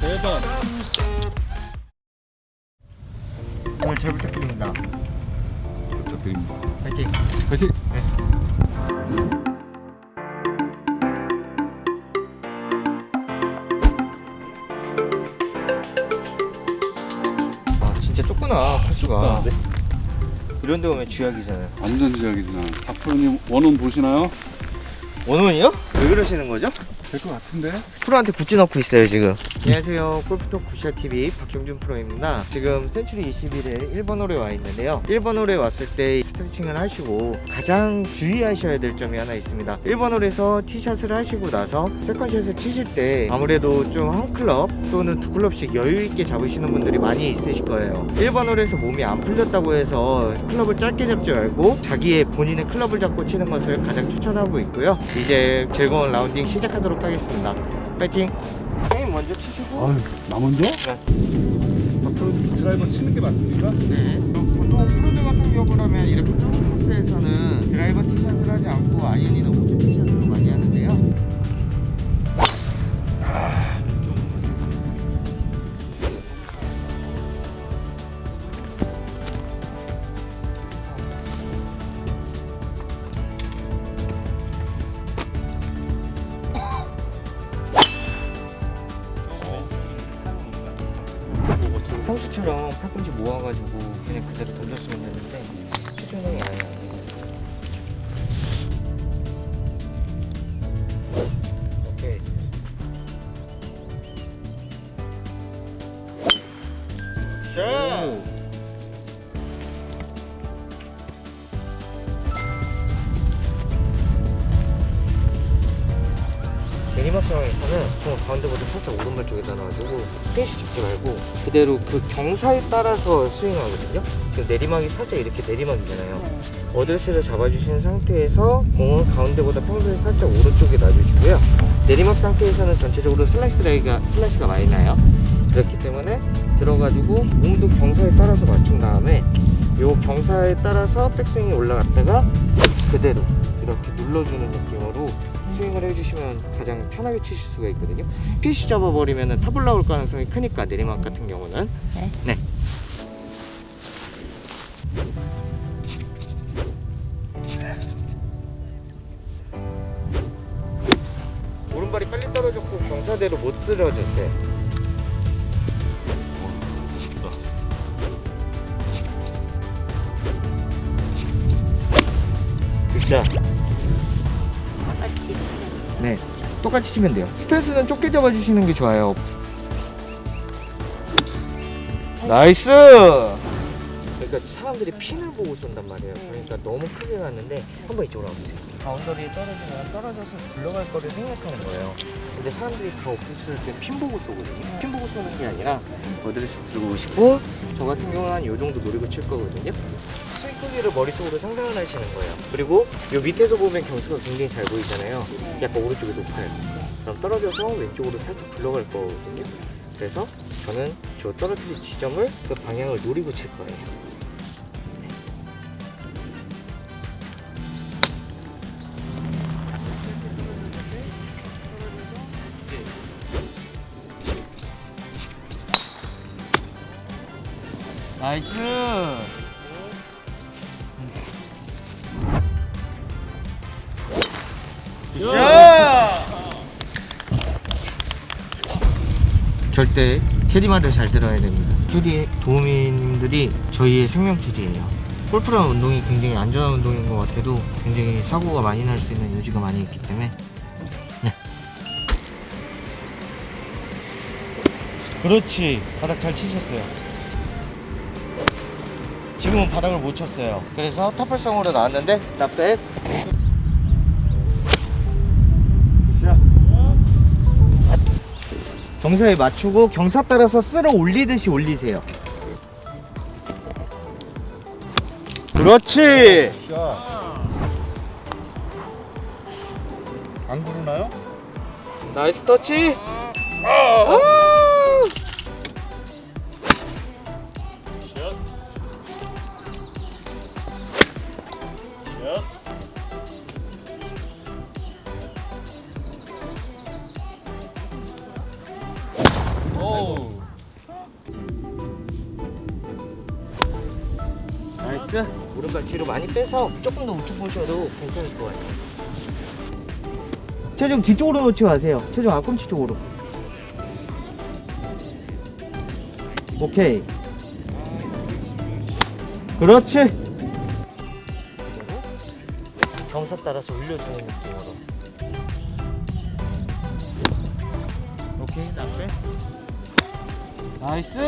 대박. 오늘 잘 부탁드립니다. 부탁드립니다. 파이팅. 화이팅! 진짜 좁구나 코스가. 좁다. 이런 데 오면 쥐약이잖아요. 완전 지각이구나. 박프로님 원원 보시나요? 원원이요? 왜 그러시는 거죠? 될 것 같은데? 프로한테 굿즈 넣고 있어요 지금. 안녕하세요. 골프톡 굿샷TV 박경준 프로입니다. 지금 센츄리 21에 1번 홀에 와 있는데요. 1번 홀에 왔을 때 스트레칭을 하시고 가장 주의하셔야 될 점이 하나 있습니다. 1번 홀에서 티샷을 하시고 나서 세컨샷을 치실 때 아무래도 좀 한 클럽 또는 두 클럽씩 여유 있게 잡으시는 분들이 많이 있으실 거예요. 1번 홀에서 몸이 안 풀렸다고 해서 클럽을 짧게 잡지 말고 자기의 본인의 클럽을 잡고 치는 것을 가장 추천하고 있고요 이제 즐거운 라운딩 시작하도록 하겠습니다 파이팅 게임 먼저 치시고 아유, 나 먼저? 네. 박프로님 드라이버 치는 게 맞습니까? 네. 보통 프로들 같은 경우라면 이렇게 좁은 코스에서는 드라이버 티샷을 하지 않고 아이언이나 우 평소처럼 팔꿈치 모아가지고 그냥 그대로 던졌으면 되는데 놔주고 스페이스 잡지 말고 그대로 그 경사에 따라서 스윙하거든요. 지금 내리막이 살짝 이렇게 내리막이잖아요. 어드레스를 잡아주시는 상태에서 공을 가운데보다 평소에 살짝 오른쪽에 놔주시고요. 내리막 상태에서는 전체적으로 슬라이스 라이가 슬라이스가 많이 나요. 그렇기 때문에 들어가지고 몸도 경사에 따라서 맞춘 다음에 요 경사에 따라서 백스윙이 올라갔다가 그대로 이렇게 눌러주는 느낌으로 스윙을 해주시면 가장 편하게 치실 수가 있거든요. 피시 잡아버리면 나올 가능성이 크니까 내리막 같은 경우는 네. 오른발이 빨리 떨어졌고 경사대로 못 쓰러졌어요. 굿샷. 네, 똑같이 치면 돼요. 스탠스는 좁게 잡아주시는 게 좋아요. 나이스! 그러니까 사람들이 핀을 보고 쏜단 말이에요. 그러니까 너무 크게 갔는데 한번 이쪽으로 와보세요. 바운더리에 떨어지면 떨어져서 굴러갈 거를 생각하는 거예요. 근데 사람들이 다 어프로치를 때핀 보고 쏘거든요. 핀 보고 쏘는 게 아니라 어드레스 들고 오시고 저 같은 경우는 한 요 정도 노리고 칠 거거든요. 크기를 머릿속으로 상상을 하시는 거예요. 그리고 요 밑에서 보면 경수가 굉장히 잘 보이잖아요. 약간 오른쪽이 높아요. 그럼 떨어져서 왼쪽으로 살짝 굴러갈 거거든요. 그래서 저는 저 떨어뜨릴 지점을 그 방향을 노리고 칠 거예요. 나이스! 절대 캐디 말을 잘 들어야 됩니다. 캐디 도우미님들이 저희의 생명줄이에요. 골프라는 운동이 굉장히 안전한 운동인 것 같아도 굉장히 사고가 많이 날 수 있는 요지가 많이 있기 때문에 네. 그렇지 바닥 잘 치셨어요. 지금은 바닥을 못 쳤어요. 그래서 탑발성으로 나왔는데 나백 경사에 맞추고 경사 따라서 쓸어 올리듯이 올리세요 그렇지 안 구르나요? 나이스 터치 아! 아! 샷. 끝. 오른발 뒤로 많이 빼서 조금 더 우측 보셔도 괜찮을 것 같아요. 체중 뒤쪽으로 놓지 마세요. 체중 앞꿈치 쪽으로. 오케이. 그렇지. 경사 따라서 올려주는 느낌으로. 오케이, 나빼. 나이스.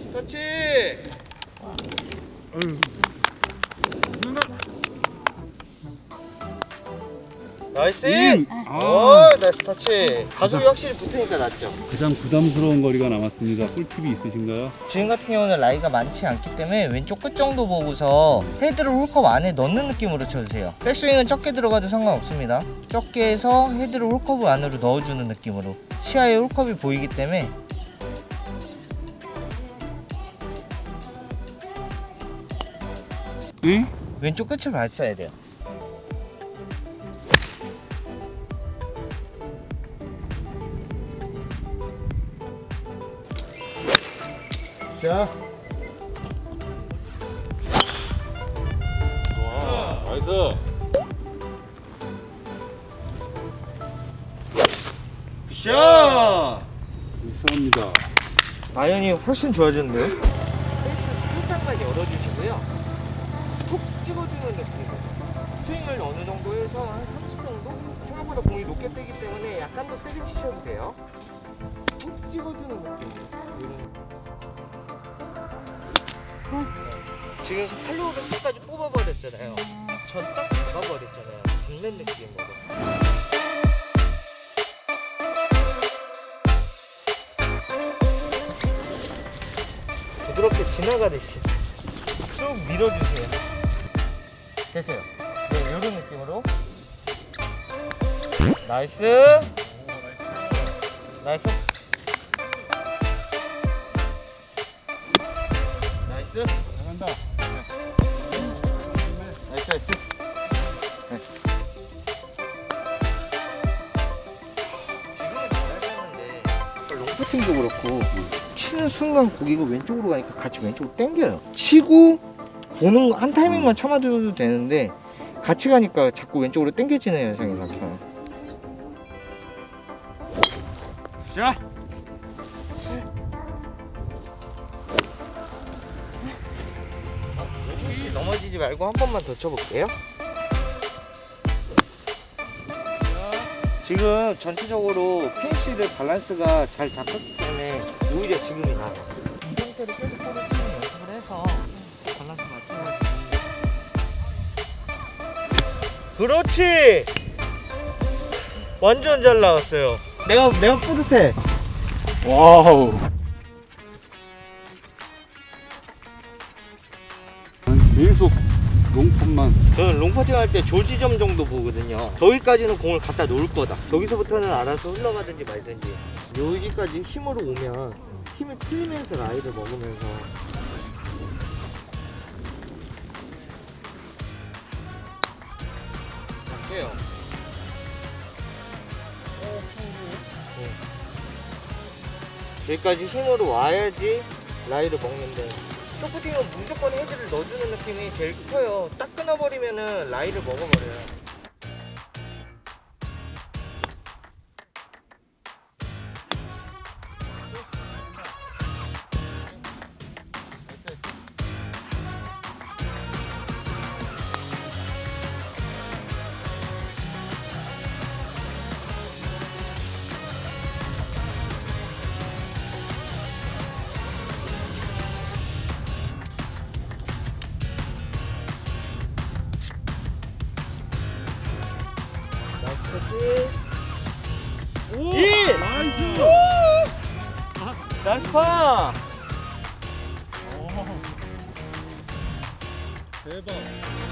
나이스 터치. 나이스. 인! 오, 아, 나이스 터치. 가속이 확실히 붙으니까 낫죠. 가장 부담스러운 거리가 남았습니다. 꿀팁이 있으신가요? 지금 같은 경우는 라이가 많지 않기 때문에 왼쪽 끝 정도 보고서 헤드를 홀컵 안에 넣는 느낌으로 쳐주세요. 백스윙은 적게 들어가도 상관없습니다. 적게 해서 헤드를 홀컵 안으로 넣어주는 느낌으로 시야에 홀컵이 보이기 때문에 네? 왼쪽 끝을 봤어야 돼요. 자, 좋아. 나이스. 굿샷! 감사합니다. 아연이 훨씬? 페이스 살짝만 열어주시고요. 툭 찍어주는 느낌으로 스윙을 어느 정도 해서 한 30 정도? 생각보다 공이 높게 뜨기 때문에 약간 더 세게 치셔도 돼요. 툭 찍어주는 느낌으로. 지금 팔로우를 끝까지 뽑아버렸잖아요. 전딱 잡아버렸잖아요. 잡는 느낌으로. 부드럽게 지나가듯이 쭉 밀어주세요. 됐어요. 네, 이런 느낌으로. 나이스. 나이스. 나이스. 잘한다. 나이스, 나이스. 네. 잘하는데 롱퍼팅도 그렇고 치는 순간 고기가 왼쪽으로 가니까 같이 왼쪽으로 당겨요. 치고 보는 한 타이밍만 참아줘도 되는데 같이 가니까 자꾸 왼쪽으로 당겨지는 현상이 나타나요. 자. 넘어지지 말고 한 번만 더 쳐볼게요. 지금 전체적으로 펜시를 밸런스가 잘 잡혔기 때문에 오히려 지금이 나아요. 이 상태로 계속 그렇지! 완전 잘 나왔어요. 내가, 내가 뿌듯해. 와우. 난 계속 롱폰만. 저는 롱퍼팅 할 때 조지점 정도 보거든요. 저기까지는 공을 갖다 놓을 거다. 저기서부터는 알아서 흘러가든지 말든지. 여기까지 힘으로 오면 힘이 풀리면서 라이를 먹으면서. 갈게요. 네. 여기까지 힘으로 와야지 라이를 먹는데 쇼프팅은 무조건 헤드를 넣어주는 느낌이 제일 커요. 딱 끊어버리면은 라이를 먹어버려요. 나이스 파! 대박.